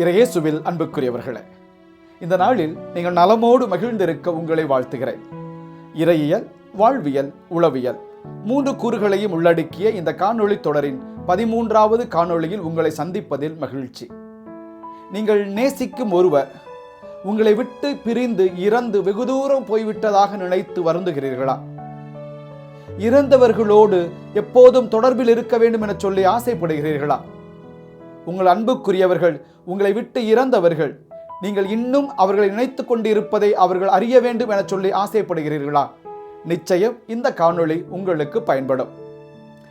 இறையேசுவில் அன்புக்குரியவர்களே இந்த நாளில் நீங்கள் நலமோடு மகிழ்ந்திருக்க உங்களை வாழ்த்துகிறேன். இறையியல் வாழ்வியல் உளவியல் மூன்று கூறுகளையும் உள்ளடக்கிய இந்த காணொளி தொடரின் பதிமூன்றாவது காணொளியில் உங்களை சந்திப்பதில் மகிழ்ச்சி. நீங்கள் நேசிக்கும் ஒருவர் உங்களை விட்டு பிரிந்து இறந்து வெகு தூரம் போய்விட்டதாக நினைத்து வருந்துகிறீர்களா? இறந்தவர்களோடு எப்போதும் தொடர்பில் இருக்க வேண்டும் என சொல்லி ஆசைப்படுகிறீர்களா? உங்கள் அன்புக்குரியவர்கள் உங்களை விட்டு இறந்தவர்கள் நீங்கள் இன்னும் அவர்களை நினைத்து கொண்டிருப்பதை அவர்கள் அறிய வேண்டும் என சொல்லி ஆசைப்படுகிறீர்களா? நிச்சயம் இந்த காணொளி உங்களுக்கு பயன்படும்.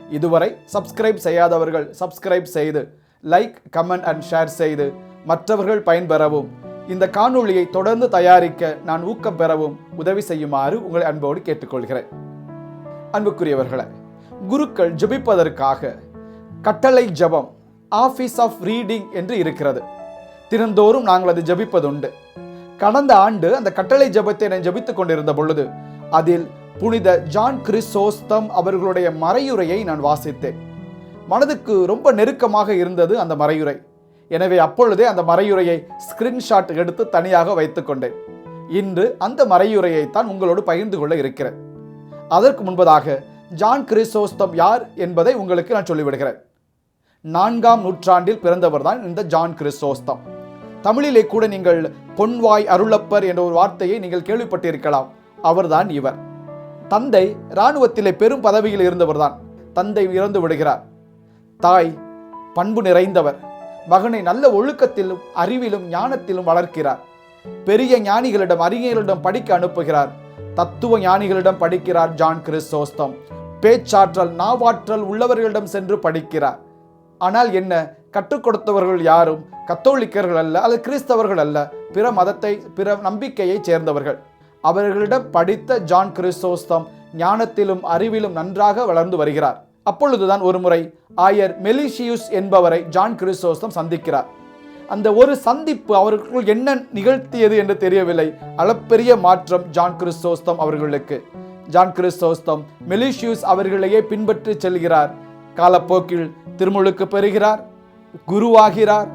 இதுவரை சப்ஸ்கிரைப் செய்யாதவர்கள் சப்ஸ்கிரைப் செய்து லைக் கமெண்ட் அண்ட் ஷேர் செய்து மற்றவர்கள் பயன்பெறவும். இந்த காணொளியை தொடர்ந்து தயாரிக்க நான் ஊக்கம் பெறவும் உதவி செய்யுமாறு உங்களை அன்போடு கேட்டுக்கொள்கிறேன். அன்புக்குரியவர்களே குருக்கள் ஜபிப்பதற்காக கட்டளை ஜெபம் ஆஃபீஸ் ஆஃப் ரீடிங் என்று இருக்கிறது. தினந்தோறும் நாங்கள் அது ஜெபிப்பதுண்டு. கடந்த ஆண்டு அந்த கட்டளை ஜெபத்தை நான் ஜெபித்துக் கொண்டிருந்த பொழுது அதில் புனித ஜான் கிறிஸ்தோஸ்தம் அவர்களுடைய மறையுரையை நான் வாசித்தேன். மனதுக்கு ரொம்ப நெருக்கமாக இருந்தது அந்த மறையுரை எனவே அப்பொழுதே அந்த மறையுரையை ஸ்கிரீன்ஷாட் எடுத்து தனியாக வைத்துக்கொண்டேன் இன்று அந்த மறையுரையை தான் உங்களோடு பகிர்ந்து கொள்ள இருக்கிறேன். அதற்கு முன்பதாக ஜான் கிறிஸ்தோஸ்தம் யார் என்பதை உங்களுக்கு நான் சொல்லிவிடுகிறேன். நான்காம் நூற்றாண்டில் பிறந்தவர் தான் இந்த ஜான் கிறிஸ்தோஸ்தம். தமிழிலே கூட நீங்கள் பொன்வாய் அருளப்பர் என்ற ஒரு வார்த்தையை நீங்கள் கேள்விப்பட்டிருக்கலாம். அவர்தான் இவர். தந்தை இராணுவத்திலே பெரும் பதவியில் இருந்தவர்தான். தந்தை இறந்து விடுகிறார். தாய் பண்பு நிறைந்தவர். மகனை நல்ல ஒழுக்கத்திலும் அறிவிலும் ஞானத்திலும் வளர்க்கிறார். பெரிய ஞானிகளிடம் அறிஞர்களிடம் படிக்க அனுப்புகிறார். தத்துவ ஞானிகளிடம் படிக்கிறார் ஜான் கிறிஸ்தோஸ்தம். பேச்சாற்றல் நாவாற்றல் உள்ளவர்களிடம் சென்று படிக்கிறார். ஆனால் என்ன? கற்றுக் கொடுத்தவர்கள் யாரும் கத்தோலிக்கர்கள் அல்ல அல்லது கிறிஸ்தவர்கள் அல்ல பிற மதத்தை பிற நம்பிக்கையைச் சேர்ந்தவர்கள். அவர்களிடம் படித்த ஜான் கிறிஸ்தோஸ்தம் ஞானத்திலும் அறிவிலும் நன்றாக வளர்ந்து வருகிறார். அப்பொழுதுதான் ஒருமுறை ஆயர் மெலிஷியூஸ் என்பவரை ஜான் கிறிஸ்தோஸ்தம் சந்திக்கிறார். அந்த ஒரு சந்திப்பு அவர்களுக்குள் என்ன நிகழ்த்தியது என்று தெரியவில்லை. அளப்பெரிய மாற்றம் ஜான் கிறிஸ்தோஸ்தம் அவர்களுக்கு. ஜான் கிறிஸ்தோஸ்தம் மெலிஷியூஸ் அவர்களையே பின்பற்றி செல்கிறார். காலப்போக்கில் திருமுழுக்கு பெறுகிறார் குருவாகிறார்.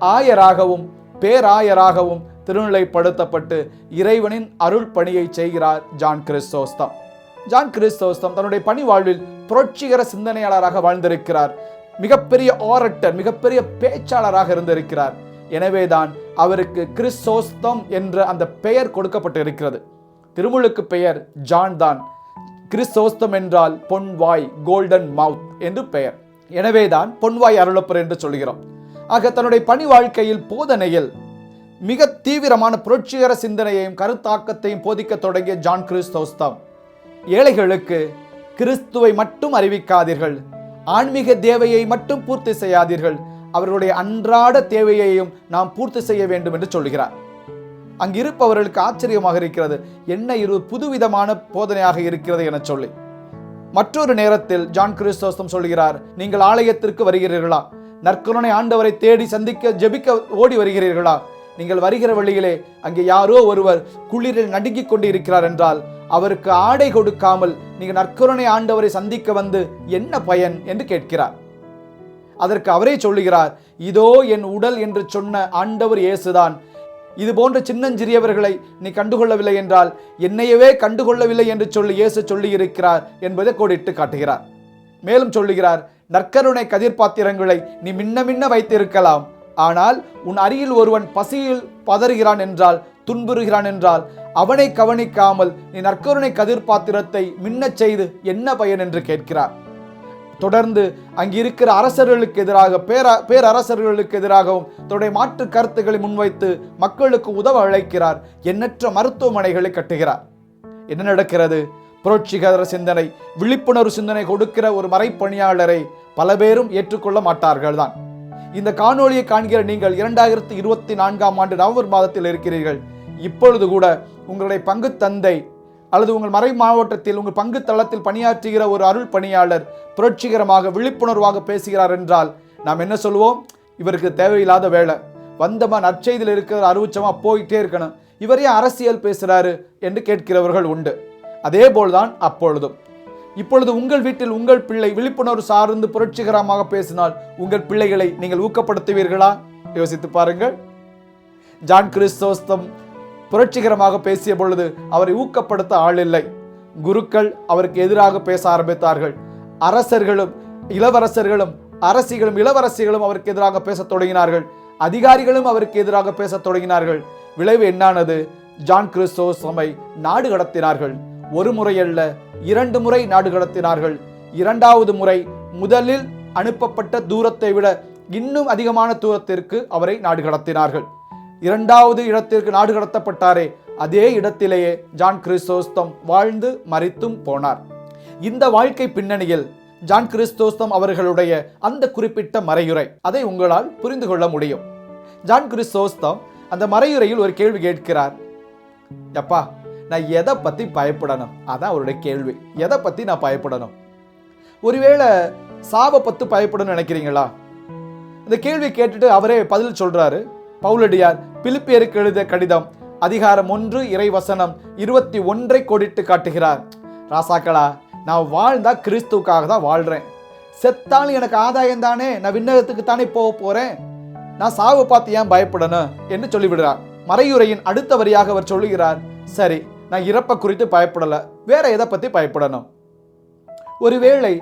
ஆயராகவும் பேராயராகவும் திருநிலைப்படுத்தப்பட்டு இறைவனின் அருள் பணியை செய்கிறார் ஜான் கிறிஸ்தோஸ்தம். ஜான் கிறிஸ்தோஸ்தம் தன்னுடைய பணி வாழ்வில் புரட்சிகர சிந்தனையாளராக வாழ்ந்திருக்கிறார். மிகப்பெரிய ஆரட்டர் மிகப்பெரிய பேச்சாளராக இருந்திருக்கிறார். எனவேதான் அவருக்கு கிறிஸ்தோஸ்தம் என்ற அந்த பெயர் கொடுக்கப்பட்டிருக்கிறது. திருமுழுக்கு பெயர் ஜான் தான் கிறிஸ்தோஸ்தம் என்றால் பொன்வாய் கோல்டன் மவுத் என்று பெயர். எனவேதான் பொன்வாய் அருளப்பர் என்று சொல்கிறோம். ஆக தன்னுடைய பணி வாழ்க்கையில் போதனையில் மிக தீவிரமான புரட்சிகர சிந்தனையையும் கருத்தாக்கத்தையும் போதிக்க தொடங்கிய ஜான் கிறிஸ்தோஸ்தம் ஏழைகளுக்கு கிறிஸ்துவை மட்டும் அறிவிக்காதீர்கள். ஆன்மீக தேவையை மட்டும் பூர்த்தி செய்யாதீர்கள். அவர்களுடைய அன்றாட தேவையையும் நாம் பூர்த்தி செய்ய வேண்டும் என்று சொல்கிறார். அங்கிருப்பவர்களுக்கு ஆச்சரியமாக இருக்கிறது. என்ன இரு புதுவிதமான போதனையாக இருக்கிறது என சொல்லி. மற்றொரு நேரத்தில் ஜான் கிறிஸ்தோஸ்தம் சொல்கிறார் நீங்கள் ஆலயத்திற்கு வருகிறீர்களா? நற்கருணை ஆண்டவரை தேடி சந்திக்க ஜெபிக்க ஓடி வருகிறீர்களா? நீங்கள் வருகிற வழியிலே அங்கே யாரோ ஒருவர் குளிரில் நடுங்கிக் கொண்டு இருக்கிறார் என்றால் அவருக்கு ஆடை கொடுக்காமல் நீங்கள் நற்கருணை ஆண்டவரை சந்திக்க வந்து என்ன பயன்? என்று கேட்கிறார். அதற்கு அவரே சொல்லுகிறார் இதோ என் உடல் என்று சொன்ன ஆண்டவர் இயேசுதான். இது போன்ற சின்னஞ்சிறியவர்களை நீ கண்டுகொள்ளவில்லை என்றால் என்னையவே கண்டுகொள்ளவில்லை என்று சொல்லி இயேசு சொல்லி இருக்கிறார் என்பதை கோடிட்டு காட்டுகிறார். மேலும் சொல்லுகிறார் நற்கருணை கதிர்பாத்திரங்களை நீ மின்ன மின்ன வைத்திருக்கலாம். ஆனால் உன் அருகில் ஒருவன் பசியில் பதறுகிறான் என்றால் துன்புறுகிறான் என்றால் அவனை கவனிக்காமல் நீ நற்கருணை கதிர்பாத்திரத்தை மின்னச் செய்து என்ன பயன்? என்று கேட்கிறார். தொடர்ந்து அங்கு இருக்கிற அரசர்களுக்கு எதிராக பேர பேரரசர்களுக்கு எதிராகவும் தன்னுடைய மாற்று கருத்துக்களை முன்வைத்து மக்களுக்கு உதவ அழைக்கிறார். எண்ணற்ற மருத்துவமனைகளை கட்டுகிறார். என்ன நடக்கிறது? புரட்சிகர சிந்தனை விழிப்புணர்வு சிந்தனை கொடுக்கிற ஒரு மறைப்பணியாளரை பல பேரும் ஏற்றுக்கொள்ள மாட்டார்கள் தான் இந்த காணொலியை காண்கிற நீங்கள் இரண்டாயிரத்தி இருபத்தி நான்காம் ஆண்டு நவம்பர் மாதத்தில் இருக்கிறீர்கள். இப்பொழுது கூட உங்களுடைய பங்கு தந்தை அல்லது உங்கள் மறை மாவட்டத்தில் உங்கள் பங்கு தளத்தில் பணியாற்றுகிற ஒரு அருள் பணியாளர் புரட்சிகரமாக விழிப்புணர்வாக பேசுகிறார் என்றால் நாம் என்ன சொல்லுவோம்? இவருக்கு தேவையில்லாத வேலை. வந்தமா நற்செய்தியில் இருக்கிற அருவுச்சமாக போயிட்டே இருக்கணும். இவரே அரசியல் பேசுகிறாரு என்று கேட்கிறவர்கள் உண்டு. அதே போல்தான் அப்பொழுதும். இப்பொழுது உங்கள் வீட்டில் உங்கள் பிள்ளை விழிப்புணர்வு சார்ந்து புரட்சிகரமாக பேசினால் உங்கள் பிள்ளைகளை நீங்கள் ஊக்கப்படுத்துவீர்களா? யோசித்து பாருங்கள். ஜான் கிறிஸ்தோஸ்தம் புரட்சிகரமாக பேசிய பொழுது அவரை ஊக்கப்படுத்த ஆள் இல்லை குருக்கள் அவருக்கு எதிராக பேச ஆரம்பித்தார்கள். அரசர்களும் இளவரசர்களும் அரசிகளும் இளவரசிகளும் அவருக்கு எதிராக பேசத் தொடங்கினார்கள். அதிகாரிகளும் அவருக்கு எதிராக பேசத் தொடங்கினார்கள். விளைவு என்னானது? ஜான் கிறிஸ்தோ சமை நாடு கடத்தினார்கள். ஒரு முறை அல்ல இரண்டு முறை நாடு கடத்தினார்கள். இரண்டாவது முறை முதலில் அனுப்பப்பட்ட தூரத்தை விட இன்னும் அதிகமான தூரத்திற்கு அவரை நாடு கடத்தினார்கள். இரண்டாவது இடத்திற்கு நாடு கடத்தப்பட்டாரே அதே இடத்திலேயே ஜான் கிறிஸ்தோஸ்தம் வாழ்ந்து மறித்தும் போனார். இந்த வாழ்க்கை பின்னணியில் ஜான் கிறிஸ்தோஸ்தம் அவர்களுடைய அந்த குறிப்பிட்ட மறையுரை அதை உங்களால் புரிந்து கொள்ள முடியும். ஜான் கிறிஸ்தோஸ்தம் அந்த மறையுரையில் ஒரு கேள்வி கேட்கிறார். எப்பா நான் எதை பத்தி பயப்படணும்? அதான் அவருடைய கேள்வி. எதை பத்தி நான் பயப்படணும்? ஒருவேளை சாவை பத்து பயப்படணும்னு நினைக்கிறீங்களா? இந்த கேள்வி கேட்டுட்டு அவரே பதில் சொல்றாரு. பவுலடியார் பிலிப்பியருக்கு எழுதிய கடிதம் அதிகாரம் ஒன்று இறைவசனம் இருபத்தி ஒன்றை கோடிட்டு காட்டுகிறார். ராசாக்களா நான் வாழ்ந்தா கிறிஸ்துவுக்காக தான் வாழ்கிறேன் செத்தாலும் எனக்கு ஆதாயம் தானே? நான் விண்ணகத்துக்கு தானே போக போகிறேன் நான் சாவு பார்த்து ஏன் பயப்படணும்? என்று சொல்லிவிடுறார் மறையுரையின் அடுத்த வரியாக அவர் சொல்லுகிறார் சரி நான் இறப்பை குறித்து பயப்படலை. வேற எதை பற்றி பயப்படணும்? ஒருவேளை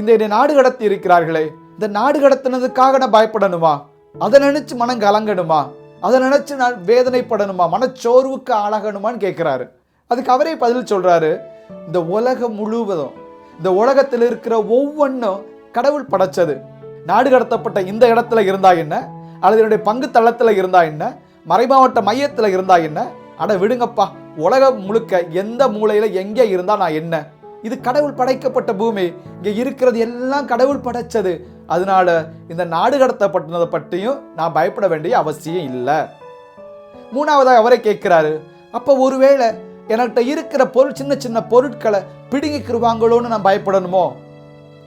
இந்த என்னை நாடு கடத்தி இருக்கிறார்களே இந்த நாடு கடத்தினதுக்காக நான் பயப்படணுமா? அதை நினைச்சு மனம் கலங்கணுமா? அதை நினைச்சு நான் வேதனைப்படணுமா? மனச்சோர்வுக்கு ஆளாகணுமான்னு கேட்குறாரு அதுக்கு அவரே பதில் சொல்கிறாரு இந்த உலகம் முழுவதும் இந்த உலகத்தில் இருக்கிற ஒவ்வொன்றும் கடவுள் படைச்சது. நாடு கடத்தப்பட்ட இந்த இடத்துல இருந்தா என்ன? அல்லது என்னுடைய பங்கு தளத்தில் இருந்தா என்ன? மறைமாவட்ட மையத்தில் இருந்தா என்ன? அட விடுங்கப்பா உலகம் முழுக்க எந்த மூலையில் எங்கே இருந்தால் நான் என்ன? இது கடவுள் படைக்கப்பட்ட பூமி. இங்கே இருக்கிறது எல்லாம் கடவுள் படைச்சது. அதனால இந்த நாடு கடத்தப்பட்டதை பற்றியும் நான் பயப்பட வேண்டிய அவசியம் இல்லை. மூணாவதாக அவரே கேட்குறாரு அப்போ ஒருவேளை என்கிட்ட இருக்கிற பொருள் சின்ன சின்ன பொருட்களை பிடுங்கிக்கிருவாங்களோன்னு நான் பயப்படணுமோ?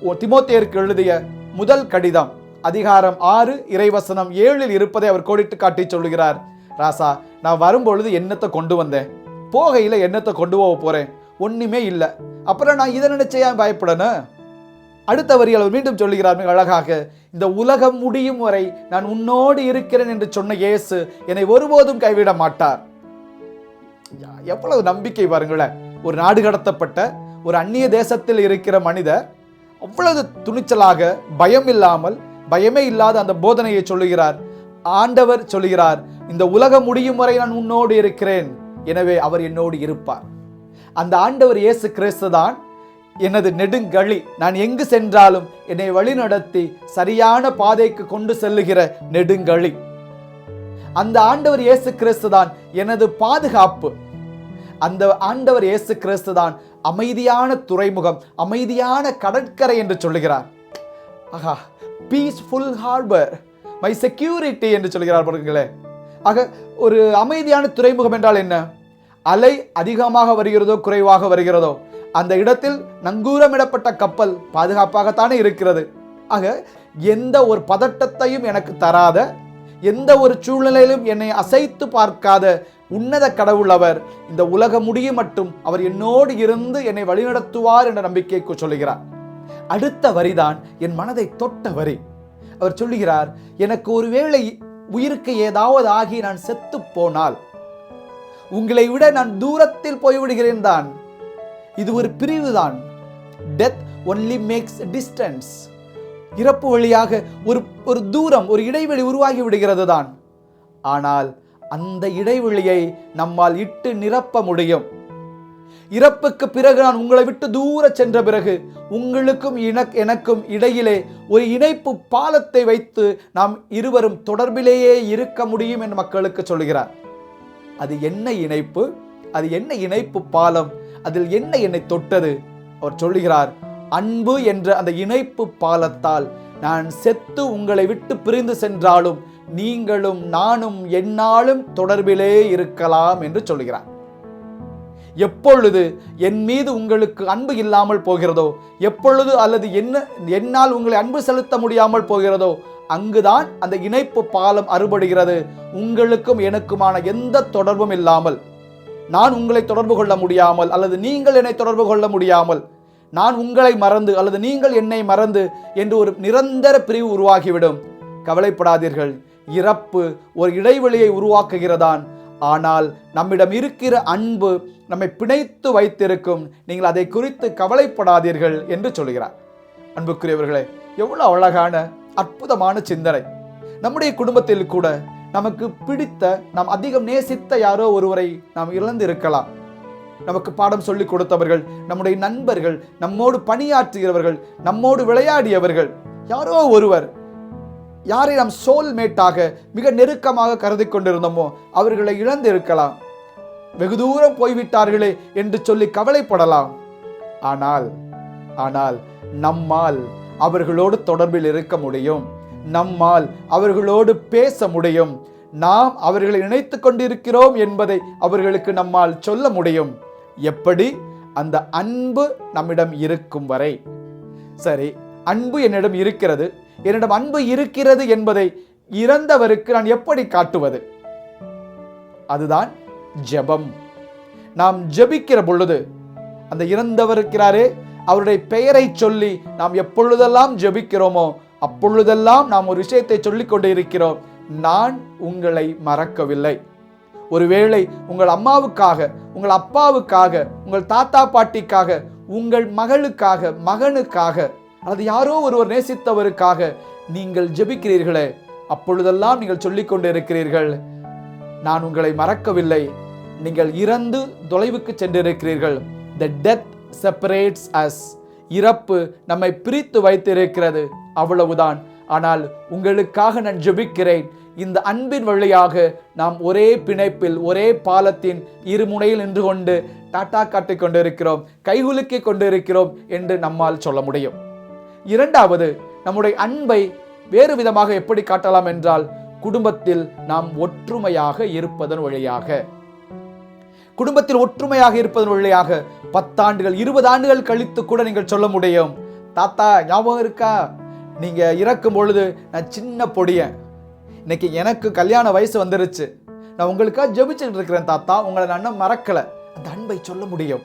ஓ திமோத்தேருக்கு எழுதிய முதல் கடிதம் அதிகாரம் ஆறு இறைவசனம் ஏழில் இருப்பதை அவர் கோடிட்டு காட்டி சொல்லுகிறார் ராசா நான் வரும்பொழுது என்னத்தை கொண்டு வந்தேன்? போகையில் என்னத்தை கொண்டு போக போகிறேன் ஒன்றுமே இல்லை. அப்புறம் நான் இதை நினைச்சே ஏன் பயப்படணும் அடுத்த வரியில் அவர் மீண்டும் சொல்லுகிறார் மிக அழகாக இந்த உலகம் முடியும் வரை நான் உன்னோடு இருக்கிறேன் என்று சொன்ன இயேசு என்னை ஒருபோதும் கைவிட மாட்டார். யா- எவ்வளவு நம்பிக்கை பாருங்களேன். ஒரு நாடு கடத்தப்பட்ட ஒரு அந்நிய தேசத்தில் இருக்கிற மனிதர் அவ்வளவு துணிச்சலாக பயம் இல்லாமல் பயமே இல்லாத அந்த போதனையை சொல்லுகிறார். ஆண்டவர் சொல்லுகிறார் இந்த உலகம் முடியும் வரை நான் உன்னோடு இருக்கிறேன். எனவே அவர் என்னோடு இருப்பார். அந்த ஆண்டவர் இயேசு கிறிஸ்து தான் எனது நெடுங்கழி. நான் எங்கு சென்றாலும் என்னை வழிநடத்தி சரியான பாதைக்கு கொண்டு செல்லுகிற நெடுங்கழி. அந்த ஆண்டவர் இயேசு கிறிஸ்து தான் எனது பாதுகாப்பு. அந்த ஆண்டவர் இயேசு கிறிஸ்து தான் அமைதியான துறைமுகம் அமைதியான கடற்கரை என்று சொல்லுகிறார். ஆஹா பீஸ்ஃபுல் ஹார்பர் மை செக்யூரிட்டி என்று சொல்கிறார் பாருங்களே ஆக ஒரு அமைதியான துறைமுகம் என்றால் என்ன? அலை அதிகமாக வருகிறதோ குறைவாக வருகிறதோ அந்த இடத்தில் நங்கூரமிடப்பட்ட கப்பல் பாதுகாப்பாகத்தானே இருக்கிறது. ஆக எந்த ஒரு பதட்டத்தையும் எனக்கு தராத எந்த ஒரு சூழ்நிலையிலும் என்னை அசைத்து பார்க்காத உன்னத கடவுள் அவர் இந்த உலக முடியும் மட்டும் அவர் என்னோடு இருந்து என்னை வழிநடத்துவார் என்ற நம்பிக்கைக்கு சொல்லுகிறார். அடுத்த வரிதான் என் மனதை தொட்ட வரி. அவர் சொல்லுகிறார் எனக்கு ஒருவேளை உயிருக்கு ஏதாவது ஆகி நான் செத்து போனால் உங்களை விட நான் தூரத்தில் போய்விடுகிறேன் தான். இது ஒரு பிரிவு தான். டெத் ஒன்லி மேக்ஸ் டிஸ்டன்ஸ் இறப்பு வழியாக ஒரு ஒரு தூரம் ஒரு இடைவெளி உருவாகி விடுகிறது தான். ஆனால் அந்த இடைவெளியை நம்மால் இட்டு நிரப்ப முடியும். இறப்புக்கு பிறகு நான் உங்களை விட்டு தூர சென்ற பிறகு உங்களுக்கும் எனக்கும் இடையிலே ஒரு இணைப்பு பாலத்தை வைத்து நாம் இருவரும் தொடர்பிலேயே இருக்க முடியும் என்று மக்களுக்கு சொல்கிறார். அது என்ன இணைப்பு? அது என்ன இணைப்பு பாலம்? அதில் என்ன என்னை தொட்டது? அவர் சொல்லுகிறார் அன்பு என்ற அந்த இணைப்பு பாலத்தால் நான் செத்து உங்களை விட்டு பிரிந்து சென்றாலும் நீங்களும் நானும் என்னாலும் தொடர்பிலே இருக்கலாம் என்று சொல்கிறார் எப்பொழுது என் மீது உங்களுக்கு அன்பு இல்லாமல் போகிறதோ எப்பொழுது அல்லது என்ன என்னால் உங்களை அன்பு செலுத்த முடியாமல் போகிறதோ அங்குதான் அந்த இணைப்பு பாலம் அறுபடுகிறது. உங்களுக்கும் எனக்குமான எந்த தொடர்பும் இல்லாமல் நான் உங்களை தொடர்பு கொள்ள முடியாமல் அல்லது நீங்கள் என்னை தொடர்பு கொள்ள முடியாமல் நான் உங்களை மறந்து அல்லது நீங்கள் என்னை மறந்து என்று ஒரு நிரந்தர பிரிவு உருவாகிவிடும். கவலைப்படாதீர்கள். இறப்பு ஒரு இடைவெளியை உருவாக்குகிறதான். ஆனால் நம்மிடம் இருக்கிற அன்பு நம்மை பிணைத்து வைத்திருக்கும். நீங்கள் அதை குறித்து கவலைப்படாதீர்கள் என்று சொல்கிறார். அன்புக்குரியவர்களே எவ்வளோ அழகான அற்புதமான சிந்தனை. நம்முடைய குடும்பத்தில் கூட நமக்கு பிடித்த நாம் அதிகம் நேசித்த யாரோ ஒருவரை நாம் இழந்து இருக்கலாம் நமக்கு பாடம் சொல்லிக் கொடுத்தவர்கள் நம்முடைய நண்பர்கள் நம்மோடு பணியாற்றுகிறவர்கள் நம்மோடு விளையாடியவர்கள் யாரோ ஒருவர் யாரை நாம் சோல்மேட்டாக மிக நெருக்கமாக கருதி கொண்டிருந்தோமோ அவர்களை இழந்து இருக்கலாம் வெகு தூரம் போய்விட்டார்களே என்று சொல்லி கவலைப்படலாம். ஆனால் ஆனால் நம்மால் அவர்களோடு தொடர்பில் இருக்க முடியும். நம்மால் அவர்களோடு பேச முடியும். நாம் அவர்களை இணைத்து கொண்டிருக்கிறோம் என்பதை அவர்களுக்கு நம்மால் சொல்ல முடியும். எப்படி? அந்த அன்பு நம்மிடம் இருக்கும் வரை. சரி அன்பு என்னிடம் இருக்கிறது. என்னிடம் அன்பு இருக்கிறது என்பதை இறந்தவருக்கு நான் எப்படி காட்டுவது? அதுதான் ஜெபம். நாம் ஜெபிக்கிற பொழுது அந்த இறந்தவர் இருக்கிறாரே அவருடைய பெயரை சொல்லி நாம் எப்பொழுதெல்லாம் ஜெபிக்கிறோமோ அப்பொழுதெல்லாம் நாம் ஒரு விஷயத்தை சொல்லிக் கொண்டு இருக்கிறோம் நான் உங்களை மறக்கவில்லை. ஒருவேளை உங்கள் அம்மாவுக்காக உங்கள் அப்பாவுக்காக உங்கள் தாத்தா பாட்டிக்காக உங்கள் மகளுக்காக மகனுக்காக அல்லது யாரோ ஒருவர் நேசித்தவருக்காக நீங்கள் ஜெபிக்கிறீர்களே அப்பொழுதெல்லாம் நீங்கள் சொல்லிக் கொண்டு இருக்கிறீர்கள் நான் உங்களை மறக்கவில்லை. நீங்கள் இறந்து தொலைவுக்கு சென்றிருக்கிறீர்கள். த டெத் செப்பரேட்ஸ் அஸ் இறப்பு நம்மை பிரித்து வைத்திருக்கிறது. அவ்வளவுதான். ஆனால் உங்களுக்காக நான் ஜெபிக்கிறேன். இந்த அன்பின் வழியாக நாம் ஒரே பிணைப்பில் ஒரே பாலத்தின் இருமுனையில் நின்று கொண்டு டாட்டா காட்டிக் கொண்டிருக்கிறோம் கைகுலுக்கிக் கொண்டிருக்கிறோம் என்று நம்மால் சொல்ல முடியும். இரண்டாவது நம்முடைய அன்பை வேறு விதமாக எப்படி காட்டலாம் என்றால் குடும்பத்தில் நாம் ஒற்றுமையாக இருப்பதன் வழியாக. குடும்பத்தில் ஒற்றுமையாக இருப்பதன் வழியாக பத்தாண்டுகள் இருபது ஆண்டுகள் கழித்து கூட நீங்கள் சொல்ல முடியும். தாத்தா ஞாபகம் இருக்கா? நீங்க இறக்கும் பொழுது நான் சின்ன பொடியன். இன்னைக்கு எனக்கு கல்யாண வயசு வந்துருச்சு. நான் உங்களுக்காக ஜெபிச்சுட்டு இருக்கிறேன் தாத்தா. உங்களை நான் இன்னும் மறக்கல. அந்த அன்பை சொல்ல முடியும்.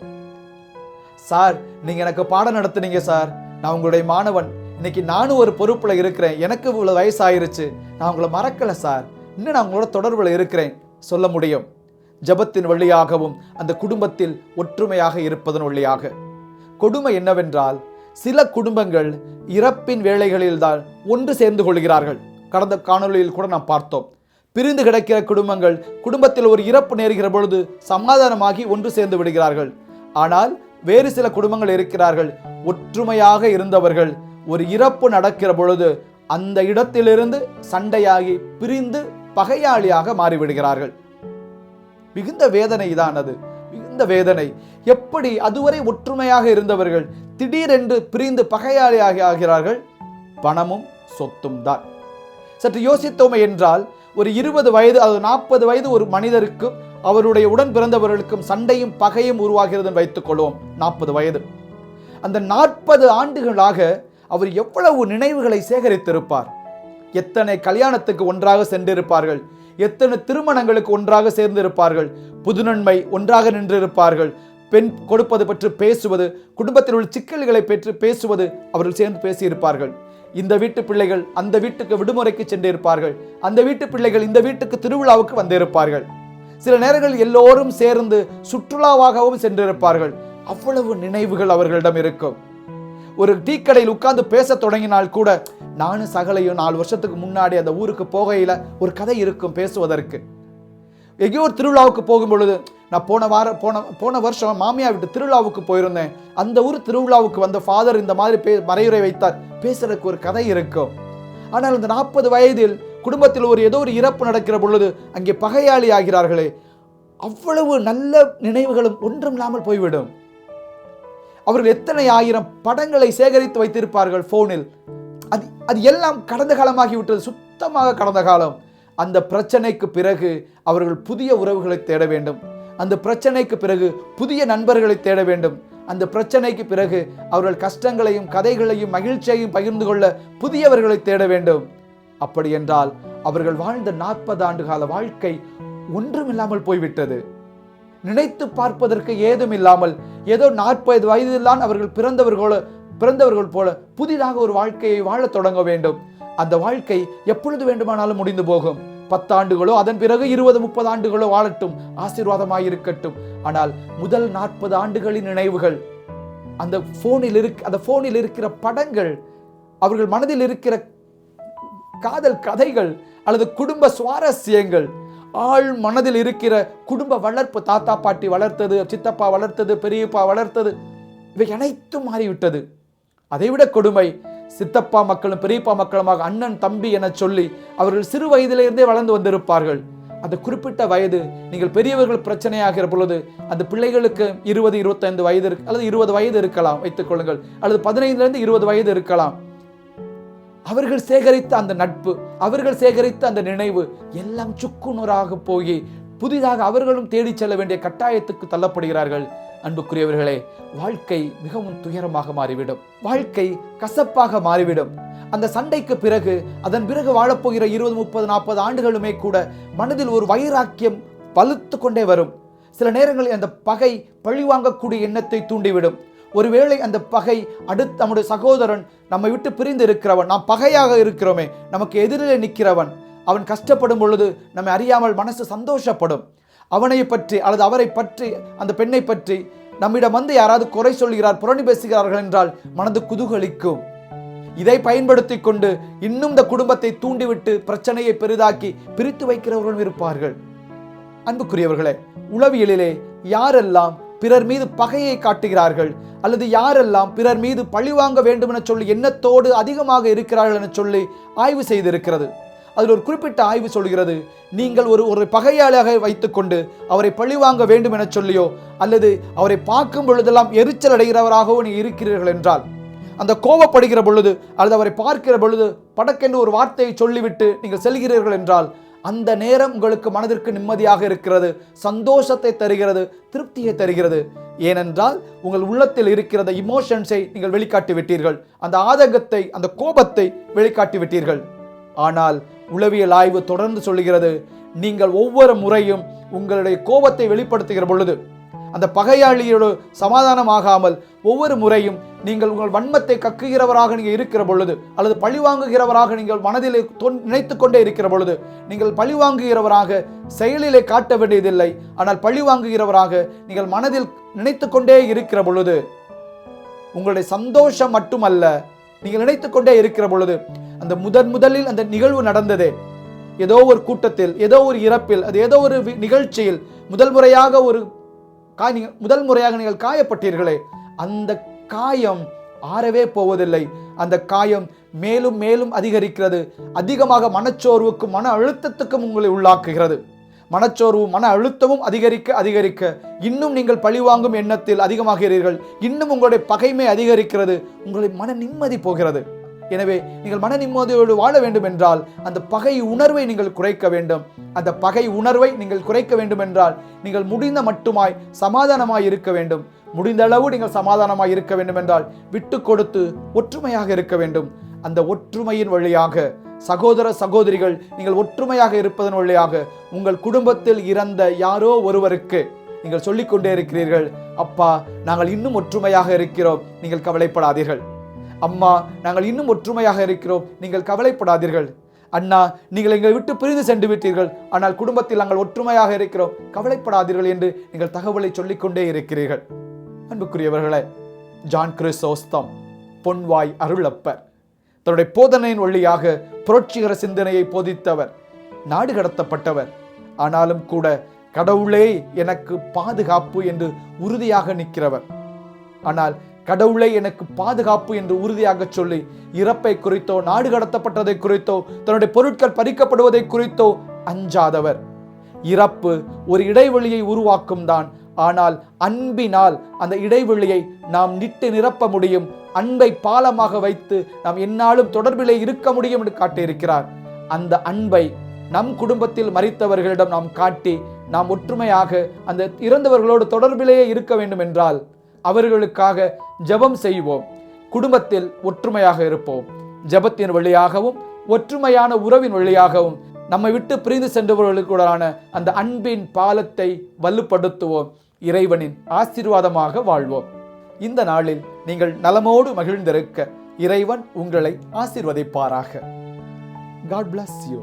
சார் நீங்க எனக்கு பாடம் நடத்துனீங்க சார். நான் உங்களுடைய மாணவன். இன்னைக்கு நானும் ஒரு பொறுப்புல இருக்கிறேன். எனக்கு இவ்வளவு வயசாயிருச்சு. நான் உங்களை மறக்கல சார். இன்னும் நான் உங்களோட தொடர்புல இருக்கிறேன். சொல்ல முடியும். ஜெபத்தின் வழியாகவும் அந்த குடும்பத்தில் ஒற்றுமையாக இருப்பதன் வழியாக. கொடுமை என்னவென்றால் சில குடும்பங்கள் இறப்பின் வேலைகளில்தான் ஒன்று சேர்ந்து கொள்கிறார்கள். கடந்த காணொளியில் கூட நாம் பார்த்தோம். பிரிந்து கிடக்கிற குடும்பங்கள் குடும்பத்தில் ஒரு இறப்பு நேருகிற பொழுது சமாதானமாகி ஒன்று சேர்ந்து விடுகிறார்கள். ஆனால் வேறு சில குடும்பங்கள் இருக்கிறார்கள். ஒற்றுமையாக இருந்தவர்கள் ஒரு இறப்பு நடக்கிற பொழுது அந்த இடத்திலிருந்து சண்டையாகி பிரிந்து பகையாளியாக மாறிவிடுகிறார்கள். மிகுந்த வேதனை தான் அது மிகுந்த வேதனை. எப்படி அதுவரை ஒற்றுமையாக இருந்தவர்கள் திடீரென்று பிரிந்து பகையாளியாக ஆகிறார்கள்? பணமும் சொத்தும் தான். சற்று யோசித்தோமே என்றால் ஒரு இருபது வயது அது நாற்பது வயது ஒரு மனிதருக்கும் அவருடைய உடன் பிறந்தவர்களுக்கும் சண்டையும் பகையும் உருவாகிறது வைத்துக் கொள்வோம் நாற்பது வயது. அந்த நாற்பது ஆண்டுகளாக அவர் எவ்வளவு நினைவுகளை சேகரித்திருப்பார்? எத்தனை கல்யாணத்துக்கு ஒன்றாக சென்றிருப்பார்கள்? எத்தனை திருமணங்களுக்கு ஒன்றாக சேர்ந்திருப்பார்கள்? புதுநன்மை ஒன்றாக நின்றிருப்பார்கள். பெண் கொடுப்பது பற்றி பேசுவது குடும்பத்தில் உள்ள சிக்கல்களை பெற்று பேசுவது அவர்கள் சேர்ந்து பேசியிருப்பார்கள். இந்த வீட்டு பிள்ளைகள் அந்த வீட்டுக்கு விடுமுறைக்கு சென்றிருப்பார்கள். அந்த வீட்டு பிள்ளைகள் இந்த வீட்டுக்கு திருவிழாவுக்கு வந்திருப்பார்கள். சில நேரங்களில் எல்லோரும் சேர்ந்து சுற்றுலாவாகவும் சென்றிருப்பார்கள். அவ்வளவு நினைவுகள் அவர்களிடம் இருக்கும். ஒரு டீ கடையில் உட்கார்ந்து பேச தொடங்கினால் கூட நானும் சகலையும் நாலு வருஷத்துக்கு முன்னாடி அந்த ஊருக்கு போகையில் ஒரு கதை இருக்கும் பேசுவதற்கு. எங்கேயோ ஒரு திருவிழாவுக்கு போகும் பொழுது நான் போன வாரம் போன போன வருஷம் மாமியா விட்டு திருவிழாவுக்கு போயிருந்தேன். அந்த ஊர் திருவிழாவுக்கு வந்த ஃபாதர் இந்த மாதிரி பே மறையுரை வைத்தார். பேசுறதுக்கு ஒரு கதை இருக்கும். ஆனால் இந்த நாற்பது வயதில் குடும்பத்தில் ஒரு ஏதோ ஒரு இறப்பு நடக்கிற பொழுது அங்கே பகையாளி ஆகிறார்களே அவ்வளவு நல்ல நினைவுகளும் ஒன்றும் இல்லாமல் போய்விடும். அவர்கள் எத்தனை ஆயிரம் படங்களை சேகரித்து வைத்திருப்பார்கள் ஃபோனில் அது அது எல்லாம் கடந்த காலமாகிவிட்டது சுத்தமாக கடந்த காலம். அந்த பிரச்சனைக்கு பிறகு அவர்கள் புதிய உறவுகளை தேட வேண்டும். அந்த பிரச்சனைக்கு பிறகு புதிய நண்பர்களை தேட வேண்டும். அந்த பிரச்சனைக்கு பிறகு அவர்கள் கஷ்டங்களையும் கதைகளையும் மகிழ்ச்சியையும் பகிர்ந்து கொள்ள புதியவர்களை தேட வேண்டும். அப்படி என்றால் அவர்கள் வாழ்ந்த நாற்பது ஆண்டு கால வாழ்க்கை ஒன்றுமில்லாமல் போய்விட்டது. நினைத்து பார்ப்பதற்கு ஏதும் இல்லாமல் ஏதோ நாற்பது வயதில்தான் அவர்கள் பிறந்தவர்களோ பிறந்தவர்கள் போல புதிதாக ஒரு வாழ்க்கையை வாழத் தொடங்க வேண்டும். அந்த வாழ்க்கை எப்பொழுது வேண்டுமானாலும் முடிந்து போகும். பத்தாண்டுகளோ அதன் பிறகு இருபது முப்பது ஆண்டுகளோ வாழட்டும் ஆசீர்வாதமாக இருக்கட்டும். ஆனால் முதல் நாற்பது ஆண்டுகளின் நினைவுகள் அந்த போனில் இருக்க அந்த போனில் இருக்கிற படங்கள் அவர்கள் மனதில் இருக்கிற காதல் கதைகள் அல்லது குடும்ப சுவாரஸ்யங்கள் ஆள் மனதில் இருக்கிற குடும்ப வளர்ப்பு தாத்தா பாட்டி வளர்த்தது சித்தப்பா வளர்த்தது பெரியப்பா வளர்த்தது இவை அனைத்தும் மாறிவிட்டது. அதைவிட கொடுமை சித்தப்பா மக்களும் பெரியப்பா மக்களுமாக அண்ணன் தம்பி என சொல்லி அவர்கள் சிறு வயதிலிருந்தே வளர்ந்து வந்திருப்பார்கள். அந்த குறிப்பிட்ட வயது நீங்கள் பெரியவர்கள் பிரச்சனையாகிற பொழுது அந்த பிள்ளைகளுக்கு இருபது இருபத்தைந்து வயது இருக்கு அல்லது இருபது வயது இருக்கலாம் வைத்துக் கொள்ளுங்கள். அல்லது பதினைந்துலேருந்து இருபது வயது இருக்கலாம். அவர்கள் சேகரித்த அந்த நட்பு அவர்கள் சேகரித்த அந்த நினைவு எல்லாம் சுக்குநூறாக போய் புதிதாக அவர்களும் தேடிச் செல்ல வேண்டிய கட்டாயத்துக்கு தள்ளப்படுகிறார்கள். அன்புக்குரியவர்களே வாழ்க்கை மிகவும் துயரமாக மாறிவிடும். வாழ்க்கை கசப்பாக மாறிவிடும். அந்த சண்டைக்கு பிறகு அதன் பிறகு வாழப்போகிற இருபது முப்பது நாற்பது ஆண்டுகளுமே கூட மனதில் ஒரு வைராக்கியம் பழுத்து கொண்டே வரும். சில நேரங்களில் அந்த பகை பழிவாங்கக்கூடிய எண்ணத்தை தூண்டிவிடும். ஒருவேளை அந்த பகை அடுத்து நம்முடைய சகோதரன் நம்மை விட்டு பிரிந்து இருக்கிறவன் நாம் பகையாக இருக்கிறோமே நமக்கு எதிரிலே நிற்கிறவன் அவன் கஷ்டப்படும் பொழுது நம்மை அறியாமல் மனசு சந்தோஷப்படும். அவனை பற்றி அல்லது அவரை பற்றி அந்த பெண்ணை பற்றி நம்மிடம் வந்து யாராவது குறை சொல்கிறார் புரணி பேசுகிறார்கள் என்றால் மனது குதூகலிக்கும். இதை பயன்படுத்தி கொண்டு இன்னும் இந்த குடும்பத்தை தூண்டிவிட்டு பிரச்சனையை பெரிதாக்கி பிரித்து வைக்கிறவர்களும் இருப்பார்கள். அன்புக்குரியவர்களே உளவியலிலே யாரெல்லாம் பிறர் மீது பகையை காட்டுகிறார்கள். அல்லது யாரெல்லாம் பிறர் மீது பழிவாங்க வேண்டும் என சொல்லி எண்ணத்தோடு அதிகமாக இருக்கிறார்கள் என சொல்லி ஆய்வு செய்திருக்கிறது. அதில் ஒரு குறிப்பிட்ட ஆய்வு சொல்கிறது நீங்கள் ஒரு ஒரு பகையாளியாக வைத்துக்கொண்டு அவரை பழிவாங்க வேண்டும் என சொல்லியோ அல்லது அவரை பார்க்கும் பொழுதெல்லாம் எரிச்சல் அடைகிறவராகவோ நீ இருக்கிறீர்கள் என்றால் அந்த கோபப்படுகிற பொழுது அல்லது அவரை பார்க்கிற பொழுது படக்கென்று ஒரு வார்த்தையை சொல்லிவிட்டு நீங்கள் செல்கிறீர்கள் என்றால் அந்த நேரம் உங்களுக்கு மனதிற்கு நிம்மதியாக இருக்கிறது சந்தோஷத்தை தருகிறது திருப்தியை தருகிறது. ஏனென்றால் உங்கள் உள்ளத்தில் இருக்கிற இமோஷன்ஸை நீங்கள் வெளிக்காட்டி விட்டீர்கள். அந்த ஆதகத்தை அந்த கோபத்தை வெளிக்காட்டி விட்டீர்கள். ஆனால் உளவியல் ஆய்வு தொடர்ந்து சொல்லுகிறது நீங்கள் ஒவ்வொரு முறையும் உங்களுடைய கோபத்தை வெளிப்படுத்துகிற பொழுது அந்த பகையாளியோடு சமாதானமாகாமல் ஒவ்வொரு முறையும் நீங்கள் உங்கள் வன்மத்தை கக்குகிறவராக நீங்கள் இருக்கிற பொழுது அல்லது பழிவாங்குகிறவராக நீங்கள் மனதிலே நினைத்து கொண்டே இருக்கிற பொழுது நீங்கள் பழிவாங்குகிறவராக செயலிலே காட்ட வேண்டியதில்லை. ஆனால் பழிவாங்குகிறவராக நீங்கள் மனதில் நினைத்து கொண்டே இருக்கிற பொழுது உங்களுடைய சந்தோஷம் மட்டுமல்ல நீங்கள் நினைத்து கொண்டே இருக்கிற பொழுது அந்த முதன் முதலில் அந்த நிகழ்வு நடந்ததே. ஏதோ ஒரு கூட்டத்தில் ஏதோ ஒரு இறப்பில் அது ஏதோ ஒரு வி- நிகழ்ச்சியில் முதல் முறையாக ஒரு காய் நீங்கள் முதல் முறையாக நீங்கள் காயப்பட்டீர்களே அந்த காயம் ஆறவே போவதில்லை. அந்த காயம் மேலும் மேலும் அதிகரிக்கிறது. அதிகமாக மனச்சோர்வுக்கும் மன அழுத்தத்துக்கும் உங்களை உள்ளாக்குகிறது. மனச்சோர்வு மன அழுத்தமும் அதிகரிக்க அதிகரிக்க. இன்னும் நீங்கள் பழிவாங்கும் எண்ணத்தில் அதிகமாகிறீர்கள். இன்னும் உங்களுடைய பகைமை அதிகரிக்கிறது. உங்களுடைய மன நிம்மதி போகிறது. எனவே நீங்கள் மன நிம்மதியோடு வாழ வேண்டும் என்றால் அந்த பகை உணர்வை நீங்கள் குறைக்க வேண்டும். அந்த பகை உணர்வை நீங்கள் குறைக்க வேண்டும் என்றால் நீங்கள் முடிந்த மட்டுமாய் சமாதானமாய் இருக்க வேண்டும். முடிந்த அளவு நீங்கள் சமாதானமாய் இருக்க வேண்டும் என்றால் விட்டு கொடுத்து ஒற்றுமையாக இருக்க வேண்டும். அந்த ஒற்றுமையின் வழியாக சகோதர சகோதரிகள் நீங்கள் ஒற்றுமையாக இருப்பதன் வழியாக உங்கள் குடும்பத்தில் இறந்த யாரோ ஒருவருக்கு நீங்கள் சொல்லிக்கொண்டே இருக்கிறீர்கள் அப்பா நாங்கள் இன்னும் ஒற்றுமையாக இருக்கிறோம். நீங்கள் கவலைப்படாதீர்கள். அம்மா நாங்கள் இன்னும் ஒற்றுமையாக இருக்கிறோம். நீங்கள் கவலைப்படாதீர்கள். அண்ணா நீங்கள் எங்களை விட்டு பிரிந்து சென்று விட்டீர்கள். ஆனால் குடும்பத்தில் நாங்கள் ஒற்றுமையாக இருக்கிறோம். கவலைப்படாதீர்கள் என்று நீங்கள் தகவலை சொல்லிக்கொண்டே இருக்கிறீர்கள். அன்புக்குரியவர்களே ஜான் கிறிஸ்தோஸ்தம் பொன்வாய் அருளப்பர். தன்னுடைய போதனையின் வழியாக புரட்சிகர சிந்தனையை போதித்தவர் நாடு கடத்தப்பட்டவர். ஆனாலும் கூட கடவுளே எனக்கு பாதுகாப்பு என்று உறுதியாக நிற்கிறவர். ஆனால் கடவுளை எனக்கு பாதுகாப்பு என்று உறுதியாக சொல்லி இறப்பை குறித்தோ நாடு கடத்தப்பட்டதை குறித்தோ தன்னுடைய பொருட்கள் பறிக்கப்படுவதை குறித்தோ அஞ்சாதவர். இறப்பு ஒரு இடைவெளியை உருவாக்கும் தான். ஆனால் அன்பினால் அந்த இடைவெளியை நாம் நிட்டு நிரப்ப முடியும். அன்பை பாலமாக வைத்து நாம் என்னாலும் தொடர்பிலே இருக்க முடியும் என்று காட்டியிருக்கிறார். அந்த அன்பை நம் குடும்பத்தில் மறித்தவர்களிடம் நாம் காட்டி நாம் ஒற்றுமையாக அந்த இறந்தவர்களோடு தொடர்பிலேயே இருக்க வேண்டும் என்றால் அவர்களுக்காக ஜெபம் செய்வோம். குடும்பத்தில் ஒற்றுமையாக இருப்போம். ஜெபத்தின் வழியாகவும் ஒற்றுமையான உறவின் வழியாகவும் நம்மை விட்டு பிரிந்து சென்றவர்களுக்குடான அந்த அன்பின் பாலத்தை வலுப்படுத்துவோம். இறைவனின் ஆசீர்வாதமாக வாழ்வோம். இந்த நாளில் நீங்கள் நலமோடு மகிழ்ந்திருக்க இறைவன் உங்களை ஆசீர்வதிப்பாராக. God bless you